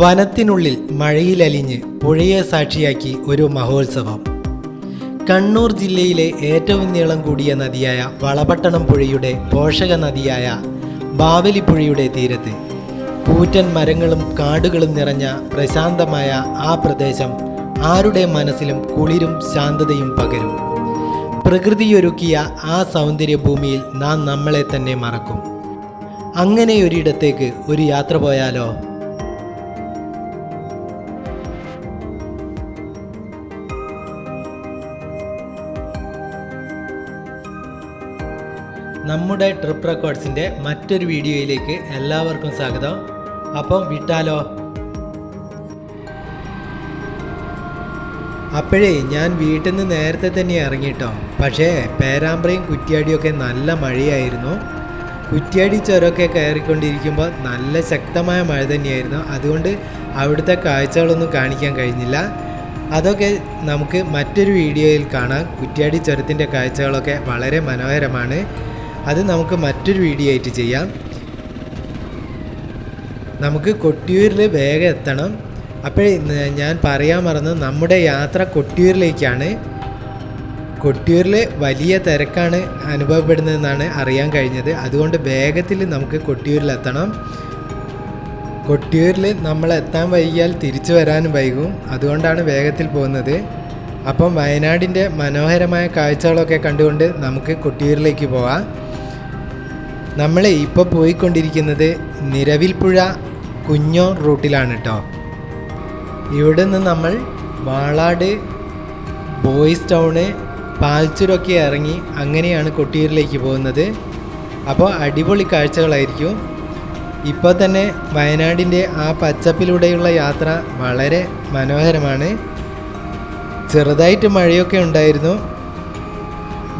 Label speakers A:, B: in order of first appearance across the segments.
A: വനത്തിനുള്ളിൽ മഴയിലലിഞ്ഞ് പുഴയെ സാക്ഷിയാക്കി ഒരു മഹോത്സവം. കണ്ണൂർ ജില്ലയിലെ ഏറ്റവും നീളം കൂടിയ നദിയായ വളപട്ടണം പുഴയുടെ പോഷക നദിയായ ബാവലിപ്പുഴയുടെ തീരത്ത് കൂറ്റൻ മരങ്ങളും കാടുകളും നിറഞ്ഞ പ്രശാന്തമായ ആ പ്രദേശം ആരുടെ മനസ്സിലും കുളിരും ശാന്തതയും പകരും. പ്രകൃതിയൊരുക്കിയ ആ സൗന്ദര്യഭൂമിയിൽ നാം നമ്മളെ തന്നെ മറക്കും. അങ്ങനെയൊരിടത്തേക്ക് ഒരു യാത്ര പോയാലോ? നമ്മുടെ ട്രിപ്പ് റെക്കോർഡ്സിന്റെ മറ്റൊരു വീഡിയോയിലേക്ക് എല്ലാവർക്കും സ്വാഗതം. അപ്പം വിട്ടാലോ? അപ്പോഴേ ഞാൻ വീട്ടിൽ നിന്ന് നേരത്തെ തന്നെ ഇറങ്ങിയിട്ടോ പക്ഷേ പേരാമ്പ്രയും കുറ്റ്യാടിയൊക്കെ നല്ല മഴയായിരുന്നു. കുറ്റ്യാടി ചുരമൊക്കെ കയറിക്കൊണ്ടിരിക്കുമ്പോൾ നല്ല ശക്തമായ മഴ തന്നെയായിരുന്നു. അതുകൊണ്ട് അവിടുത്തെ കാഴ്ചകളൊന്നും കാണിക്കാൻ കഴിഞ്ഞില്ല. അതൊക്കെ നമുക്ക് മറ്റൊരു വീഡിയോയിൽ കാണാം. കുറ്റ്യാടി ചുരത്തിന്റെ കാഴ്ചകളൊക്കെ വളരെ മനോഹരമാണ്. അത് നമുക്ക് മറ്റൊരു വീഡിയോ ആയിട്ട് ചെയ്യാം. നമുക്ക് കൊട്ടിയൂരിൽ വേഗം എത്തണം. അപ്പോഴേ ഞാൻ പറയാൻ മറന്നു നമ്മുടെ യാത്ര കൊട്ടിയൂരിലേക്കാണ്. കൊട്ടിയൂരിൽ വലിയ തിരക്കാണ് അനുഭവപ്പെടുന്നതെന്നാണ് അറിയാൻ കഴിഞ്ഞത്. അതുകൊണ്ട് വേഗത്തിൽ നമുക്ക് കൊട്ടിയൂരിലെത്തണം. കൊട്ടിയൂരിൽ നമ്മൾ എത്താൻ വൈകിയാൽ തിരിച്ചു വരാനും വൈകും. അതുകൊണ്ടാണ് വേഗത്തിൽ പോകുന്നത്. അപ്പം വയനാടിന്റെ മനോഹരമായ കാഴ്ചകളൊക്കെ കണ്ടുകൊണ്ട് നമുക്ക് കൊട്ടിയൂരിലേക്ക് പോവാം. നമ്മൾ ഇപ്പോൾ പോയിക്കൊണ്ടിരിക്കുന്നത് നിരവിൽപ്പുഴ കുഞ്ഞോ റൂട്ടിലാണ് കേട്ടോ ഇവിടെ നിന്ന് നമ്മൾ വാളാട് ബോയ്സ് ടൗണ് പാൽച്ചുരൊക്കെ ഇറങ്ങി അങ്ങനെയാണ് കൊട്ടിയൂരിലേക്ക് പോകുന്നത്. അപ്പോൾ അടിപൊളി കാഴ്ചകളായിരിക്കും. ഇപ്പോൾ തന്നെ വയനാടിന്റെ ആ പച്ചപ്പിലൂടെയുള്ള യാത്ര വളരെ മനോഹരമാണ്. ചെറുതായിട്ട് മഴയൊക്കെ ഉണ്ടായിരുന്നു.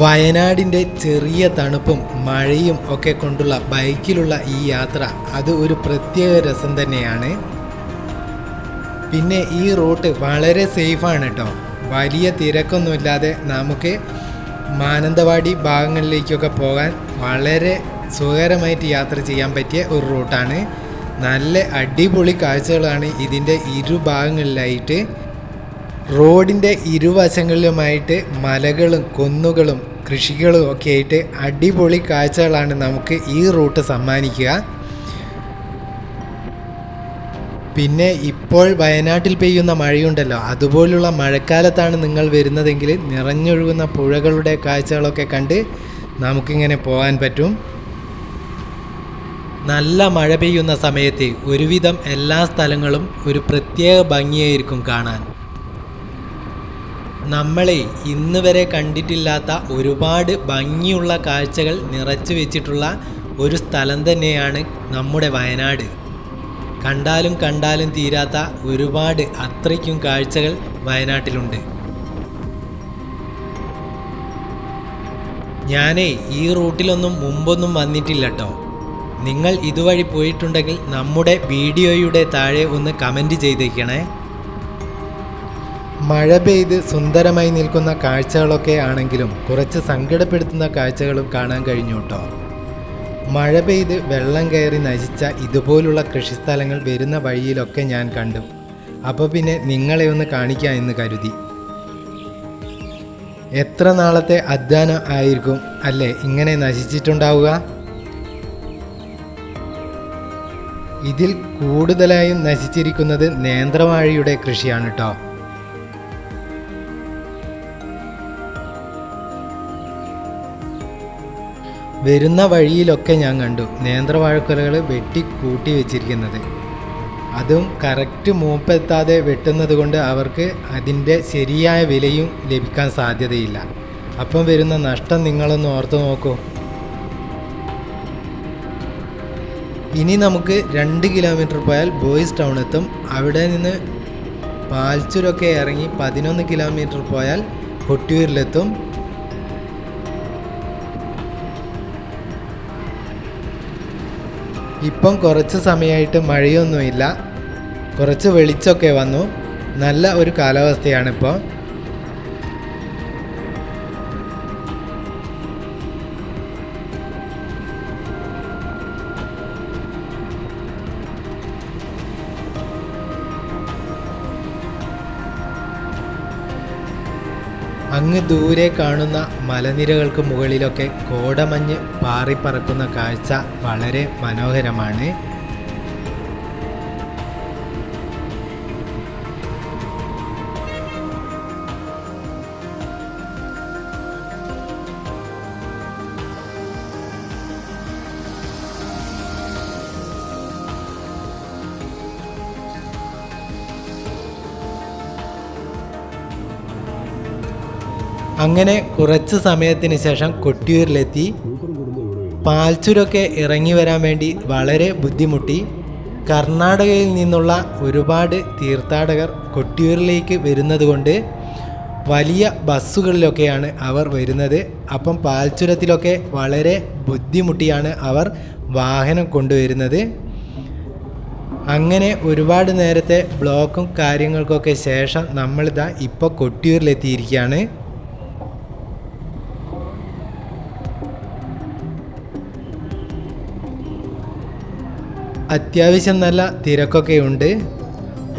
A: വയനാടിന്റെ ചെറിയ തണുപ്പും മഴയും ഒക്കെ കൊണ്ടുള്ള ബൈക്കിലുള്ള ഈ യാത്ര അത് ഒരു പ്രത്യേക രസം തന്നെയാണ്. പിന്നെ ഈ റൂട്ട് വളരെ സേഫാണ് കേട്ടോ വലിയ തിരക്കൊന്നുമില്ലാതെ നമുക്ക് മാനന്തവാടി ഭാഗങ്ങളിലേക്കൊക്കെ പോകാൻ വളരെ സുഖകരമായിട്ട് യാത്ര ചെയ്യാൻ പറ്റിയ ഒരു റൂട്ടാണ്. നല്ല അടിപൊളി കാഴ്ചകളാണ് ഇതിന്റെ ഇരുഭാഗങ്ങളിലായിട്ട് റോഡിന്റെ ഇരുവശങ്ങളിലുമായിട്ട് മലകളും കുന്നുകളും കൃഷികളും ഒക്കെ ആയിട്ട് അടിപൊളി കാഴ്ചകളാണ് നമുക്ക് ഈ റൂട്ട് സമ്മാനിക്കുക. പിന്നെ ഇപ്പോൾ വയനാട്ടിൽ പെയ്യുന്ന മഴയുണ്ടല്ലോ. അതുപോലുള്ള മഴക്കാലത്താണ് നിങ്ങൾ വരുന്നതെങ്കിൽ നിറഞ്ഞൊഴുകുന്ന പുഴകളുടെ കാഴ്ചകളൊക്കെ കണ്ട് നമുക്കിങ്ങനെ പോകാൻ പറ്റും. നല്ല മഴ പെയ്യുന്ന സമയത്ത് ഒരുവിധം എല്ലാ സ്ഥലങ്ങളും ഒരു പ്രത്യേക ഭംഗിയായിരിക്കും കാണാൻ. നമ്മളെ ഇന്ന് വരെ കണ്ടിട്ടില്ലാത്ത ഒരുപാട് ഭംഗിയുള്ള കാഴ്ചകൾ നിറച്ചു വെച്ചിട്ടുള്ള ഒരു സ്ഥലം തന്നെയാണ് നമ്മുടെ വയനാട്. കണ്ടാലും കണ്ടാലും തീരാത്ത ഒരുപാട് അത്രയ്ക്കും കാഴ്ചകൾ വയനാട്ടിലുണ്ട്. ഞാനേ ഈ റൂട്ടിലൊന്നും മുമ്പൊന്നും വന്നിട്ടില്ല കേട്ടോ നിങ്ങൾ ഇതുവഴി പോയിട്ടുണ്ടെങ്കിൽ നമ്മുടെ വീഡിയോയുടെ താഴെ ഒന്ന് കമന്റ് ചെയ്തേക്കണേ. മഴ പെയ്ത് സുന്ദരമായി നിൽക്കുന്ന കാഴ്ചകളൊക്കെ ആണെങ്കിലും കുറച്ച് സങ്കടപ്പെടുത്തുന്ന കാഴ്ചകളും കാണാൻ കഴിഞ്ഞു കേട്ടോ. മഴ പെയ്ത് വെള്ളം കയറി നശിച്ച ഇതുപോലുള്ള കൃഷിസ്ഥലങ്ങൾ വരുന്ന വഴിയിലൊക്കെ ഞാൻ കണ്ടു. അപ്പോൾ പിന്നെ നിങ്ങളെ ഒന്ന് കാണിക്കാം എന്ന് കരുതി. എത്ര നാളത്തെ അധ്വാനം ആയിരിക്കും അല്ലേ ഇങ്ങനെ നശിച്ചിട്ടുണ്ടാവുക? ഇതിൽ കൂടുതലായും നശിച്ചിരിക്കുന്നത് നേന്ത്രവാഴിയുടെ കൃഷിയാണ് കേട്ടോ. വരുന്ന വഴിയിലൊക്കെ ഞാൻ കണ്ടു നേന്ത്രവാഴക്കുലകൾ വെട്ടി കൂട്ടി വെച്ചിരിക്കുന്നത്. അതും കറക്റ്റ് മൂപ്പെത്താതെ വെട്ടുന്നത് കൊണ്ട് അവർക്ക് അതിന്റെ ശരിയായ വിലയും ലഭിക്കാൻ സാധ്യതയില്ല. അപ്പം വരുന്ന നഷ്ടം നിങ്ങളൊന്ന് ഓർത്ത് നോക്കൂ. ഇനി നമുക്ക് രണ്ട് കിലോമീറ്റർ പോയാൽ ബോയ്സ് ടൗൺ എത്തും. അവിടെ നിന്ന് പാൽച്ചൂരൊക്കെ ഇറങ്ങി പതിനൊന്ന് കിലോമീറ്റർ പോയാൽ കൊട്ടിയൂരിലെത്തും. ഇപ്പം കുറച്ച് സമയമായിട്ട് മഴയൊന്നുമില്ല. കുറച്ച് വെളിച്ചമൊക്കെ വന്നു. നല്ല ഒരു കാലാവസ്ഥയാണിപ്പോൾ അങ്ങ് ദൂരെ കാണുന്ന മലനിരകൾക്ക് മുകളിലൊക്കെ കോടമഞ്ഞ് പാറിപ്പറക്കുന്ന കാഴ്ച വളരെ മനോഹരമാണ്. അങ്ങനെ കുറച്ച് സമയത്തിന് ശേഷം കൊട്ടിയൂരിലെത്തി. പാൽച്ചുരൊക്കെ ഇറങ്ങി വരാൻ വേണ്ടി വളരെ ബുദ്ധിമുട്ടി. കർണാടകയിൽ നിന്നുള്ള ഒരുപാട് തീർത്ഥാടകർ കൊട്ടിയൂരിലേക്ക് വരുന്നത് കൊണ്ട് വലിയ ബസ്സുകളിലൊക്കെയാണ് അവർ വരുന്നത്. അപ്പം പാൽച്ചുരത്തിലൊക്കെ വളരെ ബുദ്ധിമുട്ടിയാണ് അവർ വാഹനം കൊണ്ടുവരുന്നത്. അങ്ങനെ ഒരുപാട് നേരത്തെ ബ്ലോക്കും കാര്യങ്ങൾക്കൊക്കെ ശേഷം നമ്മളിതാ ഇപ്പോൾ കൊട്ടിയൂരിലെത്തിയിരിക്കുകയാണ്. അത്യാവശ്യം നല്ല തിരക്കൊക്കെ ഉണ്ട്.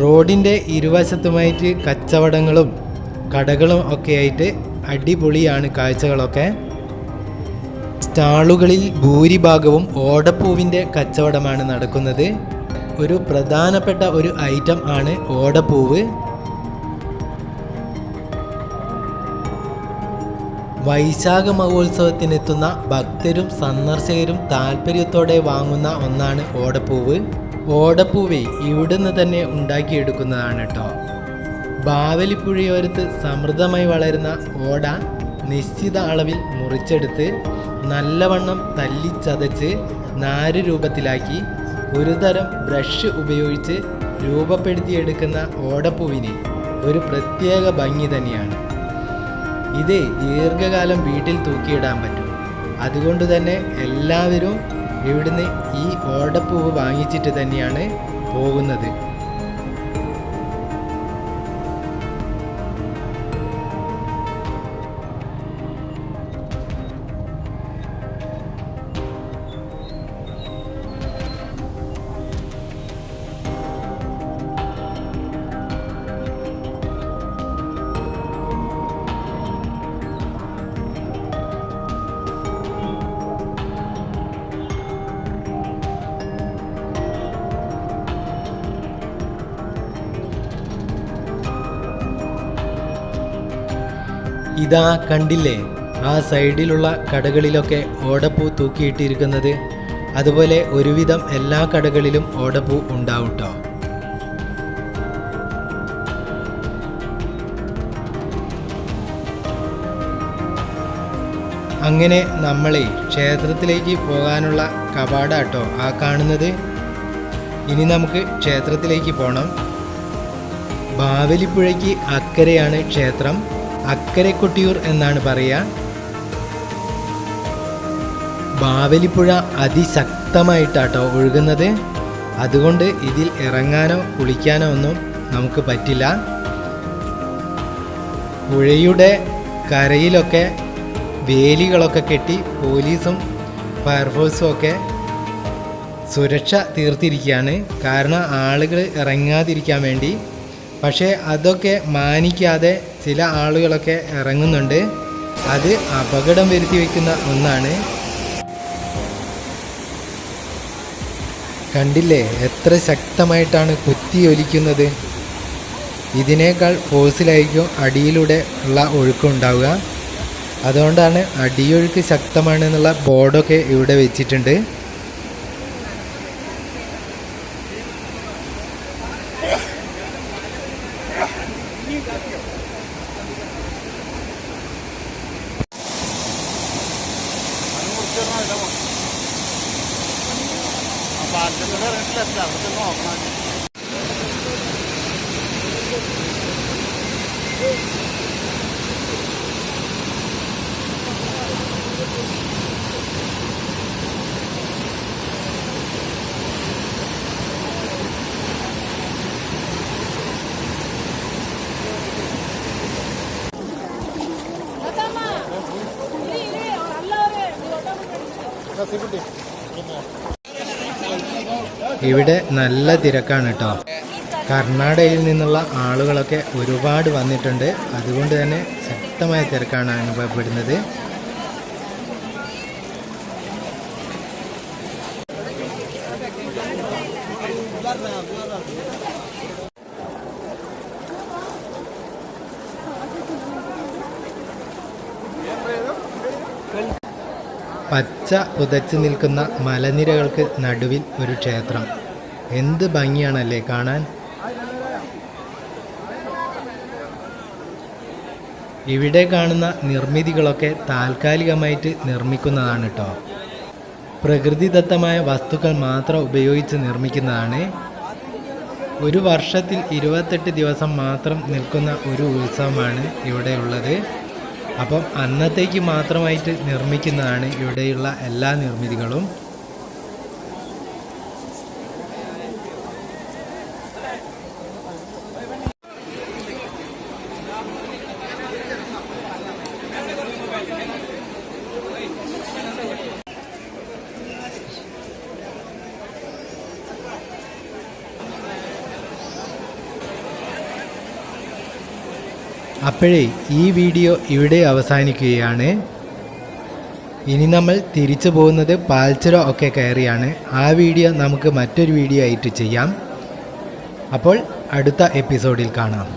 A: റോഡിന്റെ ഇരുവശത്തുമായിട്ട് കച്ചവടങ്ങളും കടകളും ഒക്കെ ആയിട്ട് അടിപൊളിയാണ് കാഴ്ചകളൊക്കെ. സ്റ്റാളുകളിൽ ഭൂരിഭാഗവും ഓടപ്പൂവിന്റെ കച്ചവടമാണ് നടക്കുന്നത്. ഒരു പ്രധാനപ്പെട്ട ഒരു ഐറ്റം ആണ് ഓടപ്പൂവ്. വൈശാഖ മഹോത്സവത്തിനെത്തുന്ന ഭക്തരും സന്ദർശകരും താല്പര്യത്തോടെ വാങ്ങുന്ന ഒന്നാണ് ഓടപ്പൂവ്. ഓടപ്പൂവെ ഇവിടുന്ന് തന്നെ ഉണ്ടാക്കിയെടുക്കുന്നതാണ് കേട്ടോ ബാവലിപ്പുഴയോരത്ത് സമൃദ്ധമായി വളരുന്ന ഓട നിശ്ചിത അളവിൽ മുറിച്ചെടുത്ത് നല്ലവണ്ണം തല്ലിച്ചതച്ച് നാര് രൂപത്തിലാക്കി ഒരു തരം ബ്രഷ് ഉപയോഗിച്ച് രൂപപ്പെടുത്തിയെടുക്കുന്ന ഓടപ്പൂവിന് ഒരു പ്രത്യേക ഭംഗി തന്നെയാണ്. ഇത് ദീർഘകാലം വീട്ടിൽ തൂക്കിയിടാൻ പറ്റും. അതുകൊണ്ട് തന്നെ എല്ലാവരും ഇവിടുന്ന് ഈ ഓടപ്പൂവ് വാങ്ങിച്ചിട്ട് തന്നെയാണ് പോകുന്നത്. ഇതാ കണ്ടില്ലേ? ആ സൈഡിലുള്ള കടകളിലൊക്കെ ഓടപ്പൂ തൂക്കിയിട്ടിരിക്കുന്നത്. അതുപോലെ ഒരുവിധം എല്ലാ കടകളിലും ഓടപ്പൂ ഉണ്ടാവും ട്ടോ അങ്ങനെ നമ്മളെ ക്ഷേത്രത്തിലേക്ക് പോകാനുള്ള കവാടാട്ടോ ആ കാണുന്നത്. ഇനി നമുക്ക് ക്ഷേത്രത്തിലേക്ക് പോകണം ബാവലിപ്പുഴയ്ക്ക് അക്കരെയാണ് ക്ഷേത്രം. അക്കരെ കൊട്ടിയൂർ എന്നാണ് പറയുക ബാവലിപ്പുഴ അതിശക്തമായിട്ടാട്ടോ ഒഴുകുന്നത്. അതുകൊണ്ട് ഇതിൽ ഇറങ്ങാനോ കുളിക്കാനോ ഒന്നും നമുക്ക് പറ്റില്ല. പുഴയുടെ കരയിലൊക്കെ വേലികളൊക്കെ കെട്ടി പോലീസും ഫയർഫോഴ്സും ഒക്കെ സുരക്ഷ തീർത്തിരിക്കുകയാണ്. കാരണം ആളുകൾ ഇറങ്ങാതിരിക്കാൻ വേണ്ടി. പക്ഷേ അതൊക്കെ മാനിക്കാതെ ചില ആളുകളൊക്കെ ഇറങ്ങുന്നുണ്ട്. അത് അപകടം വരുത്തി വയ്ക്കുന്ന ഒന്നാണ്. കണ്ടില്ലേ? എത്ര ശക്തമായിട്ടാണ് കുത്തിയൊലിക്കുന്നത് ഇതിനേക്കാൾ ഫോഴ്സിലായിരിക്കും അടിയിലൂടെ ഉള്ള ഒഴുക്ക് ഉണ്ടാവുക. അതുകൊണ്ടാണ് അടിയൊഴുക്ക് ശക്തമാണെന്നുള്ള ബോർഡൊക്കെ ഇവിടെ വെച്ചിട്ടുണ്ട്. Sen behöver en släppt där, så det är ഇവിടെ നല്ല തിരക്കാണ് കേട്ടോ. കർണാടകയിൽ നിന്നുള്ള ആളുകളൊക്കെ ഒരുപാട് വന്നിട്ടുണ്ട്. അതുകൊണ്ട് തന്നെ ശക്തമായ തിരക്കാണ് അനുഭവപ്പെടുന്നത്. പച്ച പുതച്ചു നിൽക്കുന്ന മലനിരകൾക്ക് നടുവിൽ ഒരു ക്ഷേത്രം. എന്ത് ഭംഗിയാണല്ലേ കാണാൻ? ഇവിടെ കാണുന്ന നിർമ്മിതികളൊക്കെ താൽക്കാലികമായിട്ട് നിർമ്മിക്കുന്നതാണ് കേട്ടോ പ്രകൃതിദത്തമായ വസ്തുക്കൾ മാത്രം ഉപയോഗിച്ച് നിർമ്മിക്കുന്നതാണ്. ഒരു വർഷത്തിൽ ഇരുപത്തെട്ട് ദിവസം മാത്രം നിൽക്കുന്ന ഒരു ഉത്സവമാണ് ഇവിടെയുള്ളത് അപ്പം അന്നത്തേക്ക് മാത്രമായിട്ട് നിർമ്മിക്കുന്നതാണ് ഇവിടെയുള്ള എല്ലാ നിർമ്മിതികളും. അപ്പോഴേ ഈ വീഡിയോ ഇവിടെ അവസാനിക്കുകയാണ്. ഇനി നമ്മൾ തിരിച്ചു പോകുന്നത് പാൽച്ചുര ഒക്കെ കയറിയാണ്. ആ വീഡിയോ നമുക്ക് മറ്റൊരു വീഡിയോ ആയിട്ട് ചെയ്യാം. അപ്പോൾ അടുത്ത എപ്പിസോഡിൽ കാണാം.